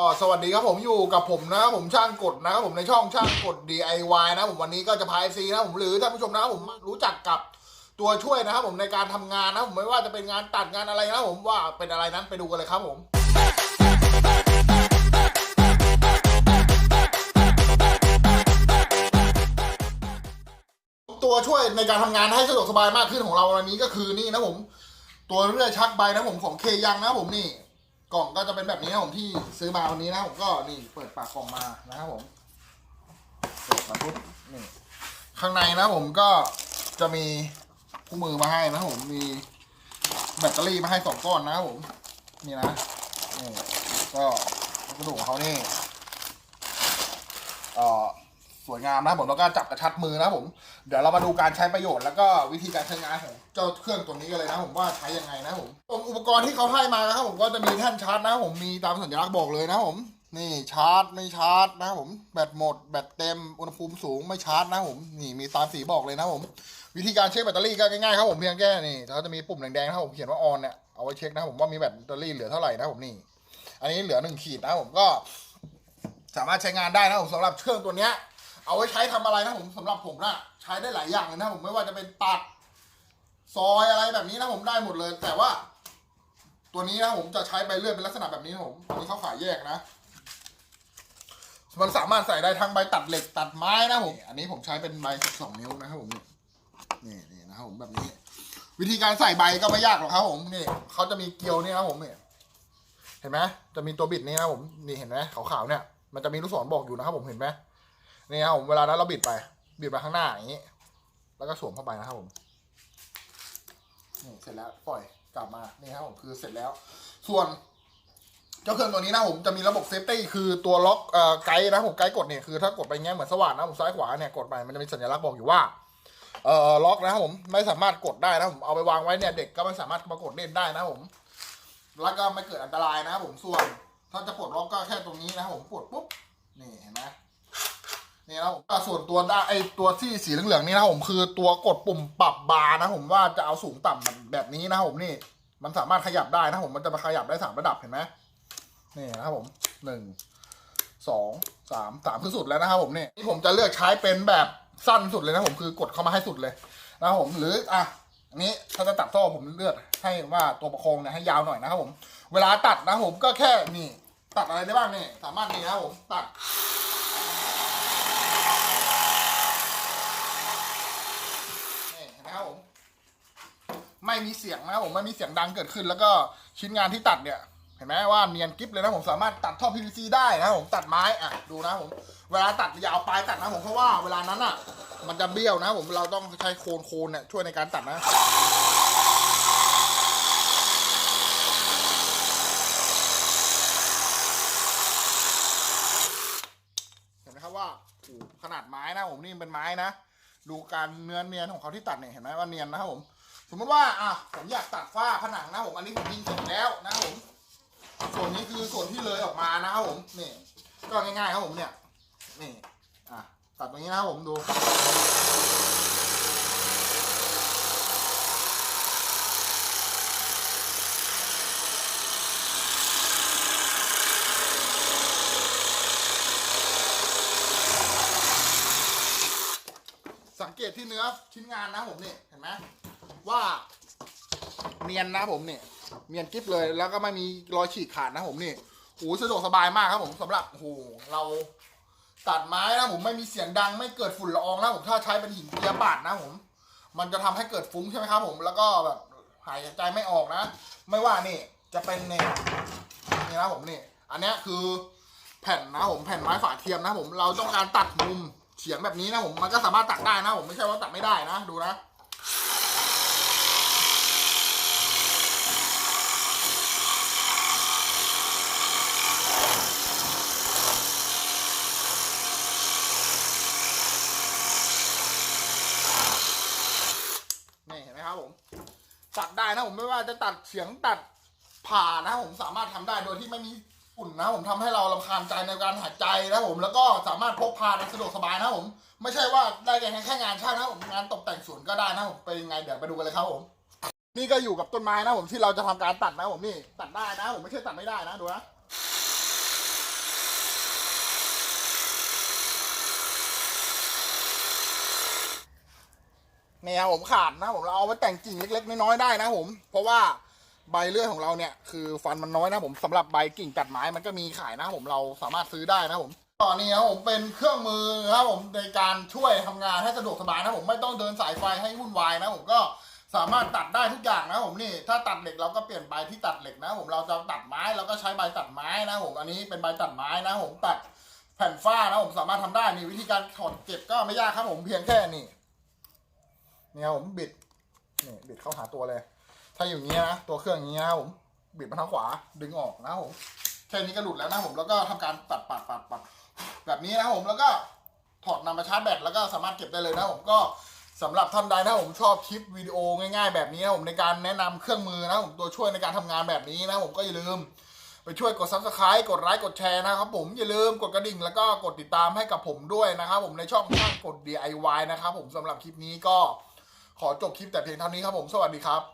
อ๋อสวัสดีครับผมอยู่กับผมนะครับผมช่างกดนะครับผมในช่องช่างกด DIY นะผมวันนี้ก็จะพา FC นะผมหรือท่านผู้ชมนะครับผมรู้จักกับตัวช่วยนะครับผมในการทำงานนะผมไม่ว่าจะเป็นงานตัดงานอะไรนะผมว่าเป็นอะไรนั้นไปดูกันเลยครับผมตัวช่วยในการทำงานให้สะดวกสบายมากขึ้นของเราวันนี้ก็คือนี่นะผม ตัวเรื่อยชักใบนะผมของเคยังนะผมนี่ กล่องก็จะเป็นแบบนี้นะผมที่ซื้อมาวันนี้นะผมก็นี่เปิดปากกล่องมานะครับผมเปิดมาปุ๊บนี่ข้างในนะผมก็จะมีคู่มือมาให้นะผมมีแบตเตอรี่มาให้สองก้อนนะครับผมนี่นะนี่ก็กระดูกของเขานี่เอ่อ สวยงามนะผมแล้วก็จับกระชับมือนะผม เดี๋ยวเรามาดูการใช้ประโยชน์แล้วก็วิธีการใช้งานของเจ้าเครื่องตัวนี้กันเลยนะผมว่าใช้ยังไงนะผมอุปกรณ์ที่เขาให้มานะครับผมก็จะมีแท่นชาร์จนะผมมีตามสัญลักษณ์บอกเลยนะผมนี่ชาร์จไม่ชาร์จนะผมแบตหมดแบตเต็มอุณหภูมิสูงไม่ชาร์จนะผมนี่มีตามสีบอกเลยนะผม วิธีการเช็คแบตเตอรี่ก็ง่ายๆครับผมเพียงแค่นี่เขาจะมีปุ่มแดงๆนะผมเขียนว่าออนเนี่ยเอาไว้เช็คนะผมว่ามีแบตเตอรี่เหลือเท่าไหร่นะผมนี่ อันนี้เหลือหนึ่งขีดนะผมก็ สามารถใช้งานได้นะผมสำหรับเครื่องตัวเนี้ย เอาไว้ใช้ทำอะไรนะผมสำหรับผมนะใช้ได้หลายอย่างเลยนะผมไม่ว่าจะเป็นตัดซอยอะไรแบบนี้นะผมได้หมดเลย แต่ว่า ตัวนี้นะผมจะใช้ใบเลื่อยเป็นลักษณะแบบนี้นะผมอันนี้เขาขายแยกนะ มันสามารถใส่ได้ทั้งใบตัดเหล็กตัดไม้นะผมอันนี้ผมใช้เป็นใบสองนิ้วนะครับผมนี่นี่นี่นะครับผมแบบนี้ วิธีการใส่ใบก็ไม่ยากหรอกครับผมนี่เขาจะมีเกลียวนี่นะผมนี่เห็นไหมจะมีตัวบิดนี่นะผมนี่เห็นไหมขาวๆเนี่ย มันจะมีลูกศรบอกอยู่นะครับผมเห็นไหม นี่ครับผมเวลานั้นเราบิดไป บิดไปข้างหน้าอย่างนี้ แล้วก็สวมเข้าไปนะครับผมนี่เสร็จแล้วปล่อยกลับมานี่ครับผมคือเสร็จแล้ว ส่วนเจ้าเครื่องตัวนี้นะผมจะมีระบบเซฟตี้คือตัวล็อกเอ่อไกด์นะผมไกด์กดเนี่ยคือถ้ากดไปเงี้ยเหมือนสว่านนะผมซ้ายขวาเนี่ยกดไปมันจะมีสัญลักษณ์บอกอยู่ว่าเอ่อล็อกนะครับผมไม่สามารถกดได้นะผมเอาไปวางไว้เนี่ยเด็กก็ไม่สามารถมากดเล่นได้นะผมแล้วก็ไม่เกิดอันตรายนะครับผมส่วน ถ้าจะปลดล็อกก็แค่ตรงนี้นะครับผมปลดปุ๊บนี่เห็นไหม นี่นะผมส่วนตัวได้ไอตัวที่สีเหลืองๆนี่นะผมคือตัวกดปุ่มปรับบาร์นะผมว่าจะเอาสูงต่ำแบบนี้นะผมนี่ มันสามารถขยับได้นะผมมันจะมาขยับได้สามระดับเห็นไหมนี่นะครับผมหนึ่งสองสามสามคือสุดแล้วนะครับผมนี่นี่ผมจะเลือกใช้เป็นแบบสั้นสุดเลยนะผมคือกดเข้ามาให้สุดเลยนะครับผมหรืออะอันนี้ถ้าจะตัดโซ่ผมเลือกให้ว่าตัวประคองเนี่ยให้ยาวหน่อยนะครับผม เวลาตัดนะผมก็แค่นี่ตัดอะไรได้บ้างนี่สามารถนี่นะครับผมตัด นี่เห็นไหมครับผม ไม่มีเสียงนะครับผมไม่มีเสียงดังเกิดขึ้น แล้วก็ชิ้นงานที่ตัดเนี่ยเห็นไหมว่าเนียนกริฟเลยนะผมสามารถตัดท่อ PVC ได้นะผมตัดไม้อะดูนะผมเวลาตัดอย่าเอาปลายตัดนะผมเพราะว่าเวลานั้นอะ มันจะเบี้ยวนะผมเราต้องใช้โคนโคนเนี่ยช่วยในการตัดนะเห็นไหมครับว่าขนาดไม้นะผมนี่เป็นไม้นะดูการเนื้อเนียนของเขาที่ตัดเนี่ยเห็นไหมว่าเนียนนะครับผม สมมติว่าอะผมอยากตัดฝ้าผนังนะผมอันนี้ผมยิงเสร็จแล้วนะผม ส่วนนี้คือส่วนที่เลยออกมานะครับผมนี่ก็ง่ายๆครับผมเนี่ยนี่อะตัดตรงนี้นะครับผมดูสังเกตที่เนื้อชิ้นงานนะผมนี่เห็นไหม ว่าเนียนนะผมเนี่ยเนียนกริบเลยแล้วก็ไม่มีรอยฉีกขาดนะผมนี่โอ้สะดวกสบายมากครับผมสำหรับโอ้โหเราตัดไม้นะผมไม่มีเสียงดังไม่เกิดฝุ่นละอองนะผมถ้าใช้เป็นหินเจียบาดนะผม มันจะทำให้เกิดฟุ้งใช่ไหมครับ ผมแล้วก็แบบหายใจไม่ออกนะ ไม่ว่านี่จะเป็นเนี่ยนี่นะผมนี่ อันนี้คือแผ่นนะผมแผ่นไม้ฝาเทียมนะผมเราต้องการตัดมุมเฉียงแบบนี้นะผมมันก็สามารถตัดได้นะผมไม่ใช่ว่าตัดไม่ได้นะดูนะ นี่เห็นไหมครับผม ตัดได้ นะ ผมไม่ว่าจะตัดเสียงตัดผ่านะผมสามารถทำได้โดยที่ไม่มีฝุ่นนะผมทำให้เราลำคาญใจในการหายใจนะผมแล้วก็สามารถพกพาได้สะดวกสบายนะผม ไม่ใช่ว่าได้แค่แค่งานช่างนะผมงานตกแต่งสวนก็ได้นะผมเป็นยังไงเดี๋ยวไปดูกันเลยครับผม นี่ก็อยู่กับต้นไม้นะผมที่เราจะทำการตัดนะผมนี่ตัดได้นะผมไม่ใช่ตัดไม่ได้นะดูนะ เนี่ยครับผมขาดนะผมเราเอาไว้แต่งกิ่งเล็ก ๆ น้อยๆได้นะผม เพราะว่าใบเลื่อยของเราเนี่ยคือฟันมันน้อยนะผมสำหรับใบกิ่งตัดไม้มันก็มีขายนะผมเราสามารถซื้อได้นะผมตอนนี้ครับผมเป็นเครื่องมือครับผมในการช่วยทำงานให้สะดวกสบายนะผมไม่ต้องเดินสายไฟให้วุ่นวายนะผมก็สามารถตัดได้ทุกอย่างนะผมนี่ ถ้าตัดเหล็กเราก็เปลี่ยนใบที่ตัดเหล็กนะผมเราจะตัดไม้เราก็ใช้ใบตัดไม้นะผมอันนี้เป็นใบตัดไม้นะผมตัดแผ่นฝ้านะผมสามารถทำได้นี่วิธีการถอดเก็บก็ไม่ยากครับผมเพียงแค่นี่ นี่ครับผมบิดนี่บิดเข้าหาตัวเลย ถ้าอย่างนี้นะตัวเครื่องอย่างนี้นะครับผมบิดมาทางขวาดึงออกนะครับผมแค่นี้ก็หลุดแล้วนะผมแล้วก็ทำการปัดปัดปัดปัดแบบนี้นะผมแล้วก็ถอดนำมาชาร์จแบตแล้วก็สามารถเก็บได้เลยนะผมก็สำหรับท่านใดนะผมชอบคลิปวิดีโอง่ายๆแบบนี้นะผมในการแนะนำเครื่องมือนะผมตัวช่วยในการทำงานแบบนี้นะผมก็อย่าลืม ไปช่วยกด subscribe กดไลค์กดแชร์นะครับผมอย่าลืมกดกระดิ่งแล้วก็กดติดตามให้กับผมด้วยนะครับผมในช่องช่างกด DIY นะครับผมสำหรับคลิปนี้ก็ ขอจบคลิปแต่เพียงเท่านี้ครับผม สวัสดีครับ